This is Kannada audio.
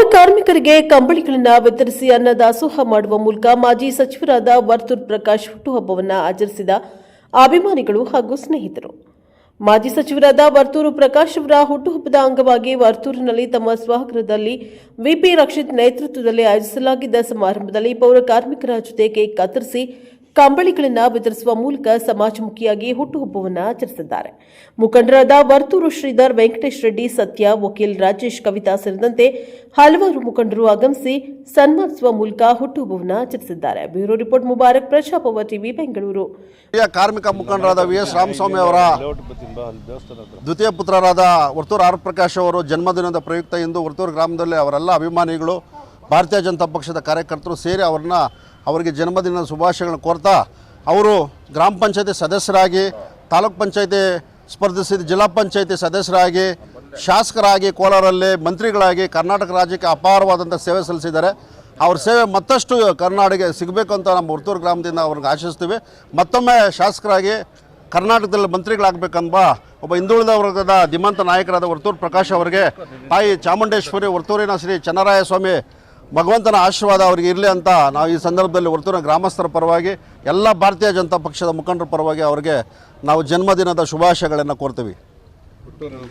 ಪೌರ ಕಾರ್ಮಿಕರಿಗೆ ಕಂಬಳಿಗಳನ್ನು ವಿತರಿಸಿ ಅನ್ನದಾಸೋಹ ಮಾಡುವ ಮೂಲಕ ಮಾಜಿ ಸಚಿವರಾದ ವರ್ತೂರ್ ಪ್ರಕಾಶ್ ಹುಟ್ಟುಹಬ್ಬವನ್ನು ಆಚರಿಸಿದ ಅಭಿಮಾನಿಗಳು ಹಾಗೂ ಸ್ನೇಹಿತರು. ಮಾಜಿ ಸಚಿವರಾದ ವರ್ತೂರು ಪ್ರಕಾಶ್ ಅವರ ಹುಟ್ಟುಹಬ್ಬದ ಅಂಗವಾಗಿ ವರ್ತೂರಿನಲ್ಲಿ ತಮ್ಮ ಸ್ವಗೃಹದಲ್ಲಿ ವಿಪಿ ರಕ್ಷಿತ್ ನೇತೃತ್ವದಲ್ಲಿ ಆಯೋಜಿಸಲಾಗಿದ್ದ ಸಮಾರಂಭದಲ್ಲಿ ಪೌರ ಕಾರ್ಮಿಕರ ಜೊತೆ ಕೇಕ್ ಕತ್ತರಿಸಿ ಕಂಬಳಿಗಳನ್ನು ವಿತರಿಸುವ ಮೂಲಕ ಸಮಾಜಮುಖಿಯಾಗಿ ಹುಟ್ಟುಹಬ್ಬವನ್ನು ಆಚರಿಸಿದ್ದಾರೆ. ಮುಖಂಡರಾದ ವರ್ತೂರು ಶ್ರೀಧರ್ ವೆಂಕಟೇಶ್ ರೆಡ್ಡಿ, ಸತ್ಯ, ವಕೀಲ್ ರಾಜೇಶ್, ಕವಿತಾ ಸೇರಿದಂತೆ ಹಲವಾರು ಮುಖಂಡರು ಆಗಮಿಸಿ ಸನ್ಮಾನಿಸುವ ಮೂಲಕ ಹುಟ್ಟುಹಬ್ಬವನ್ನು ಆಚರಿಸಿದ್ದಾರೆ. ಬ್ಯೂರೋ ರಿಪೋರ್ಟ್, ಮುಬಾರಕ್ ಪ್ರಜಾಪವ ಟಿವಿ, ಬೆಂಗಳೂರು. ಕಾರ್ಮಿಕ ಮುಖಂಡರಾದ ವಿ ಎಸ್ ರಾಮಸ್ವಾಮಿ ಅವರ ದ್ವಿತೀಯ ಪುತ್ರರಾದ ವರ್ತೂರು ಆರ್. ಪ್ರಕಾಶ್ ಅವರು ಜನ್ಮದಿನದ ಪ್ರಯುಕ್ತ ಇಂದು ವರ್ತೂರು ಗ್ರಾಮದಲ್ಲಿ ಅವರೆಲ್ಲ ಅಭಿಮಾನಿಗಳು, ಭಾರತೀಯ ಜನತಾ ಪಕ್ಷದ ಕಾರ್ಯಕರ್ತರು ಸೇರಿ ಅವ್ರನ್ನ ಅವರಿಗೆ ಜನ್ಮದಿನದ ಶುಭಾಶಯಗಳನ್ನು ಕೋರ್ತಾ ಅವರು ಗ್ರಾಮ ಪಂಚಾಯತಿ ಸದಸ್ಯರಾಗಿ, ತಾಲೂಕ್ ಪಂಚಾಯತಿ ಸ್ಪರ್ಧಿಸಿದ ಜಿಲ್ಲಾ ಪಂಚಾಯತಿ ಸದಸ್ಯರಾಗಿ, ಶಾಸಕರಾಗಿ ಕೋಲಾರಲ್ಲಿ ಮಂತ್ರಿಗಳಾಗಿ ಕರ್ನಾಟಕ ರಾಜ್ಯಕ್ಕೆ ಅಪಾರವಾದಂಥ ಸೇವೆ ಸಲ್ಲಿಸಿದ್ದಾರೆ. ಅವ್ರ ಸೇವೆ ಮತ್ತಷ್ಟು ಕರ್ನಾಟಕ ಸಿಗಬೇಕು ಅಂತ ನಮ್ಮ ಹುರ್ತೂರು ಗ್ರಾಮದಿಂದ ಅವ್ರಿಗೆ ಆಶಿಸ್ತೀವಿ. ಮತ್ತೊಮ್ಮೆ ಶಾಸಕರಾಗಿ ಕರ್ನಾಟಕದಲ್ಲಿ ಮಂತ್ರಿಗಳಾಗಬೇಕಂಬ ಒಬ್ಬ ಹಿಂದುಳಿದ ವರ್ಗದ ಧಿಮಂತ ನಾಯಕರಾದ ವರ್ತೂರು ಪ್ರಕಾಶ್ ಅವರಿಗೆ ತಾಯಿ ಚಾಮುಂಡೇಶ್ವರಿ ವರ್ತೂರಿನ ಶ್ರೀ ಚನ್ನರಾಯ ಸ್ವಾಮಿ ಭಗವಂತನ ಆಶೀರ್ವಾದ ಅವರಿಗೆ ಇರಲಿ ಅಂತ ನಾವು ಈ ಸಂದರ್ಭದಲ್ಲಿ ಹೊರತು ಗ್ರಾಮಸ್ಥರ ಪರವಾಗಿ, ಎಲ್ಲ ಭಾರತೀಯ ಜನತಾ ಪಕ್ಷದ ಮುಖಂಡರ ಪರವಾಗಿ ಅವರಿಗೆ ನಾವು ಜನ್ಮದಿನದ ಶುಭಾಶಯಗಳನ್ನು ಕೋರ್ತೀವಿ.